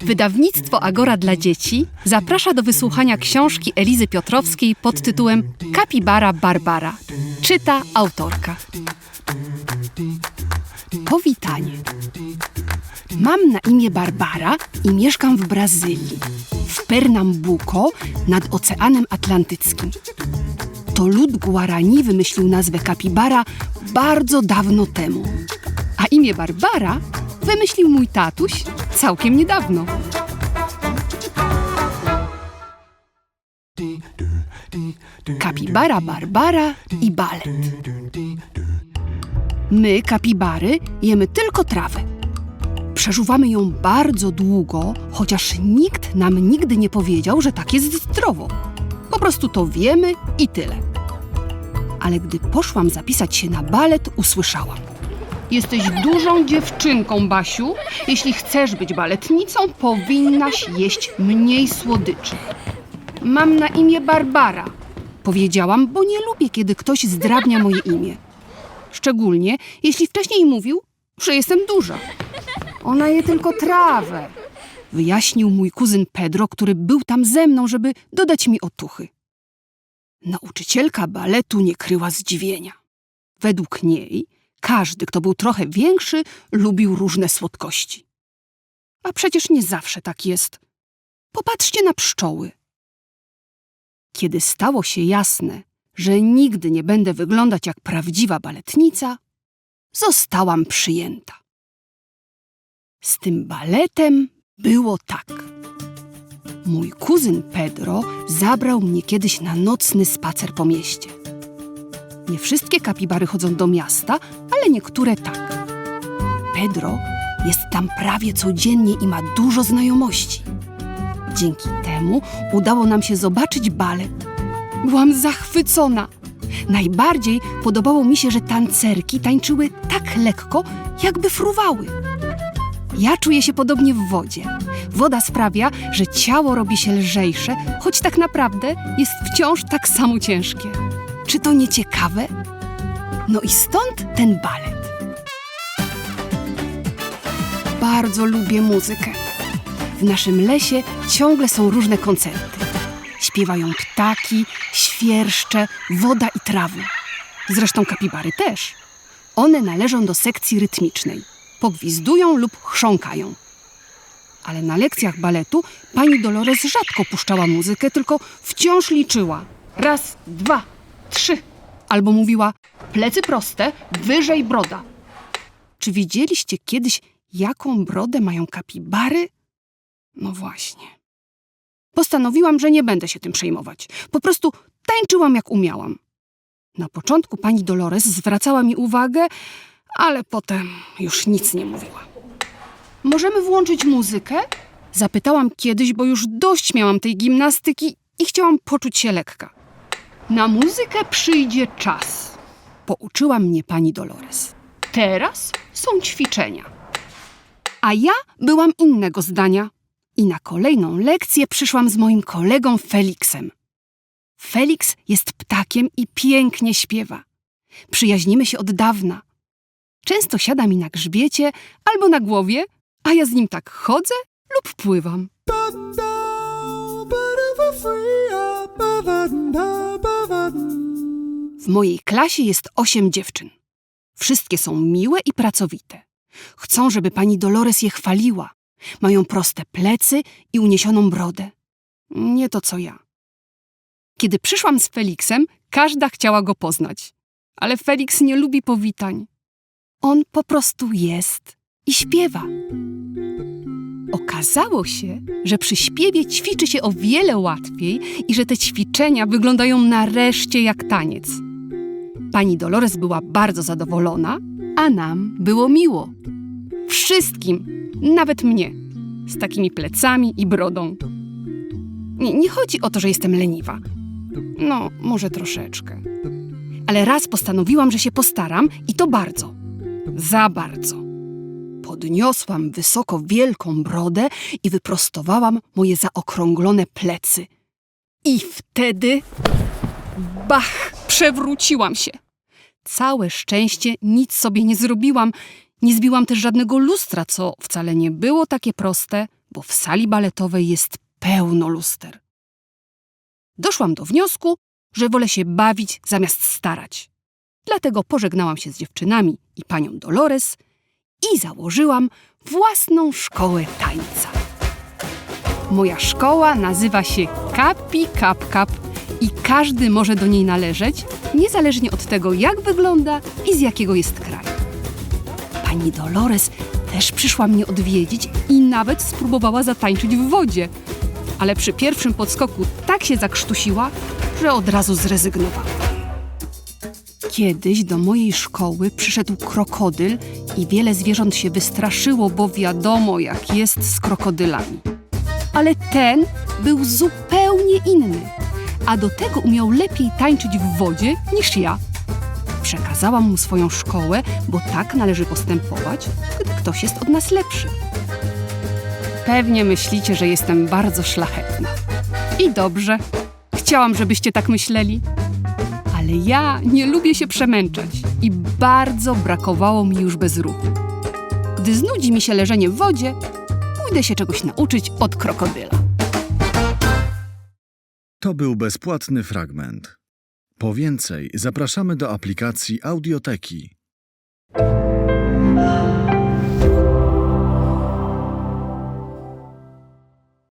Wydawnictwo Agora dla dzieci zaprasza do wysłuchania książki Elizy Piotrowskiej pod tytułem Kapibara Barbara. Czyta autorka. Powitanie. Mam na imię Barbara i mieszkam w Brazylii, w Pernambuco nad Oceanem Atlantyckim. To lud Guarani wymyślił nazwę kapibara bardzo dawno temu. A imię Barbara wymyślił mój tatuś całkiem niedawno. Kapibara Barbara i balet. My, kapibary, jemy tylko trawę. Przeżuwamy ją bardzo długo, chociaż nikt nam nigdy nie powiedział, że tak jest zdrowo. Po prostu to wiemy i tyle. Ale gdy poszłam zapisać się na balet, usłyszałam. Jesteś dużą dziewczynką, Basiu. Jeśli chcesz być baletnicą, powinnaś jeść mniej słodyczy. Mam na imię Barbara. Powiedziałam, bo nie lubię, kiedy ktoś zdrabnia moje imię. Szczególnie, jeśli wcześniej mówił, że jestem duża. Ona je tylko trawę. Wyjaśnił mój kuzyn Pedro, który był tam ze mną, żeby dodać mi otuchy. Nauczycielka baletu nie kryła zdziwienia. Według niej każdy, kto był trochę większy, lubił różne słodkości. A przecież nie zawsze tak jest. Popatrzcie na pszczoły. Kiedy stało się jasne, że nigdy nie będę wyglądać jak prawdziwa baletnica, zostałam przyjęta. Z tym baletem było tak. Mój kuzyn Pedro zabrał mnie kiedyś na nocny spacer po mieście. Nie wszystkie kapibary chodzą do miasta, ale niektóre tak. Pedro jest tam prawie codziennie i ma dużo znajomości. Dzięki temu udało nam się zobaczyć balet. Byłam zachwycona. Najbardziej podobało mi się, że tancerki tańczyły tak lekko, jakby fruwały. Ja czuję się podobnie w wodzie. Woda sprawia, że ciało robi się lżejsze, choć tak naprawdę jest wciąż tak samo ciężkie. Czy to nie ciekawe? No i stąd ten balet. Bardzo lubię muzykę. W naszym lesie ciągle są różne koncerty. Śpiewają ptaki, świerszcze, woda i trawy. Zresztą kapibary też. One należą do sekcji rytmicznej. Pogwizdują lub chrząkają. Ale na lekcjach baletu pani Dolores rzadko puszczała muzykę, tylko wciąż liczyła. Raz, dwa, trzy. Albo mówiła plecy proste, wyżej broda. Czy widzieliście kiedyś, jaką brodę mają kapibary? No właśnie. Postanowiłam, że nie będę się tym przejmować. Po prostu tańczyłam jak umiałam. Na początku pani Dolores zwracała mi uwagę, ale potem już nic nie mówiła. Możemy włączyć muzykę? Zapytałam kiedyś, bo już dość miałam tej gimnastyki i chciałam poczuć się lekka. Na muzykę przyjdzie czas, pouczyła mnie pani Dolores. Teraz są ćwiczenia. A ja byłam innego zdania i na kolejną lekcję przyszłam z moim kolegą Feliksem. Felix jest ptakiem i pięknie śpiewa. Przyjaźnimy się od dawna. Często siada mi na grzbiecie albo na głowie, a ja z nim tak chodzę lub pływam. W mojej klasie jest osiem dziewczyn. Wszystkie są miłe i pracowite. Chcą, żeby pani Dolores je chwaliła. Mają proste plecy i uniesioną brodę. Nie to co ja. Kiedy przyszłam z Feliksem, każda chciała go poznać. Ale Feliks nie lubi powitań. On po prostu jest i śpiewa. Okazało się, że przy śpiewie ćwiczy się o wiele łatwiej i że te ćwiczenia wyglądają nareszcie jak taniec. Pani Dolores była bardzo zadowolona, a nam było miło. Wszystkim, nawet mnie, z takimi plecami i brodą. Nie, nie chodzi o to, że jestem leniwa. No, może troszeczkę. Ale raz postanowiłam, że się postaram i to bardzo. Za bardzo. Podniosłam wysoko wielką brodę i wyprostowałam moje zaokrąglone plecy. I wtedy. Bach! Przewróciłam się. Całe szczęście nic sobie nie zrobiłam Nie zbiłam też żadnego lustra, co wcale nie było takie proste, bo w sali baletowej jest pełno luster. Doszłam do wniosku, że wolę się bawić zamiast starać. Dlatego pożegnałam się z dziewczynami i panią Dolores i założyłam własną szkołę tańca. Moja szkoła nazywa się Kapi Kap Kap każdy może do niej należeć, niezależnie od tego, jak wygląda i z jakiego jest kraju. Pani Dolores też przyszła mnie odwiedzić i nawet spróbowała zatańczyć w wodzie, ale przy pierwszym podskoku tak się zakrztusiła, że od razu zrezygnowała. Kiedyś do mojej szkoły przyszedł krokodyl i wiele zwierząt się wystraszyło, bo wiadomo, jak jest z krokodylami. Ale ten był zupełnie inny, a do tego umiał lepiej tańczyć w wodzie niż ja. Przekazałam mu swoją szkołę, bo tak należy postępować, gdy ktoś jest od nas lepszy. Pewnie myślicie, że jestem bardzo szlachetna. I dobrze. Chciałam, żebyście tak myśleli. Ale ja nie lubię się przemęczać i bardzo brakowało mi już bez ruchu. Gdy znudzi mi się leżenie w wodzie, pójdę się czegoś nauczyć od krokodyla. To był bezpłatny fragment. Po więcej zapraszamy do aplikacji Audioteki.